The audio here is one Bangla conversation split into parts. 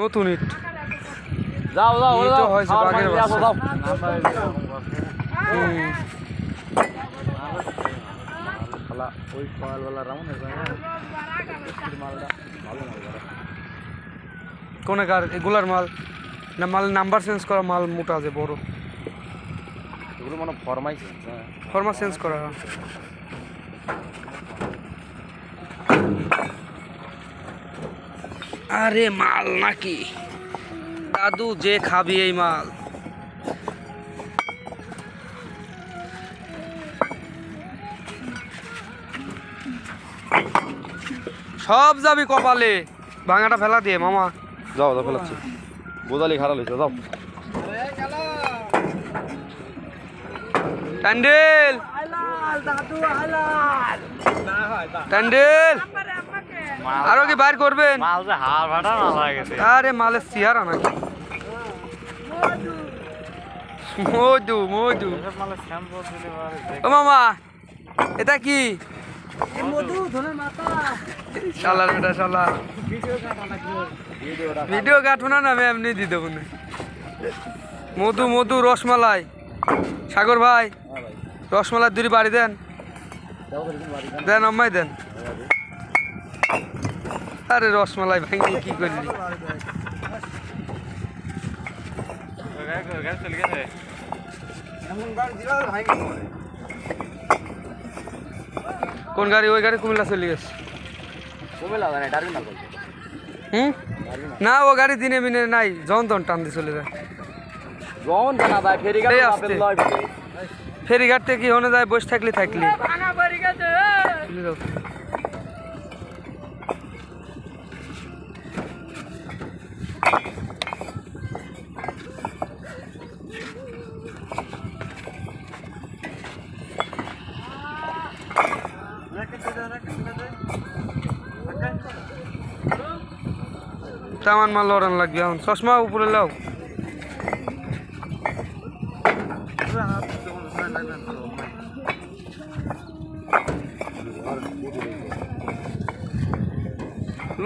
নতুন ইট। যাও যাও যাও। হয়েছে বাঘের বাচ্চা। ওই মালটা ভালো মাল কোনেকার এগুলার মাল। না মাল নাম্বার চেঞ্জ করা মাল মোটা আছে বড়। এগুলো মনে ফরমাইছে হ্যাঁ। ফর্মা চেঞ্জ করা। আরে মাল নাকি? দাদু যে খাবি এই মাল। সব যাবি কপালে। ভাঙাটা ফেলা দিয়ে মামা। যাও যাও ফেলাচ্ছি। বোঝালি খারাপ হয়েছে যাও। ট্যান্ডেল ট্যান্ডেল আরও কি বাইর করবেন? আরে মালের চেহারা নাকি? মধু মধু। ও মামা এটা কি? শালার বেটা শালা ভিডিও কাটবো না না আমি এমনি দিয়ে দেবো না। মধু মধু রসমালাই। সাগর ভাই রসমালাই দুটি বাড়ি দেন। দেন আম্মাই দেন। আরে রসমালাই ভাঙিয়ে কি করলি? চলে গেছে কোন গাড়ি? ওই গাড়ি কুমিল্লা চলে গেছে। না হুম? না ও গাড়ি দিনে মিনে নাই যখন তখন টান দিয়ে চলে যায়। রন জানা ভাই ফেরি গাড়ি এই আপেল আসছে। লয় বলে ফেরি ঘাট থেকে হনে যায় বসে থাকলে থাকলি। তামান মাল লড়ান লাগবে এখন। চশমা উপরে লাও।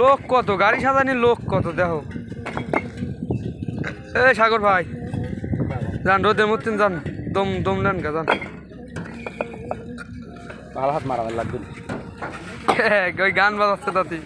লোক কত? গাড়ি সাজানি লোক কত? দেখো। এই সাগর ভাই যান রোদের মতন যান। দম দম নেন গা যান। ভালো হাত মারা লাগবে। ওই গান বাজাচ্ছে তাতে।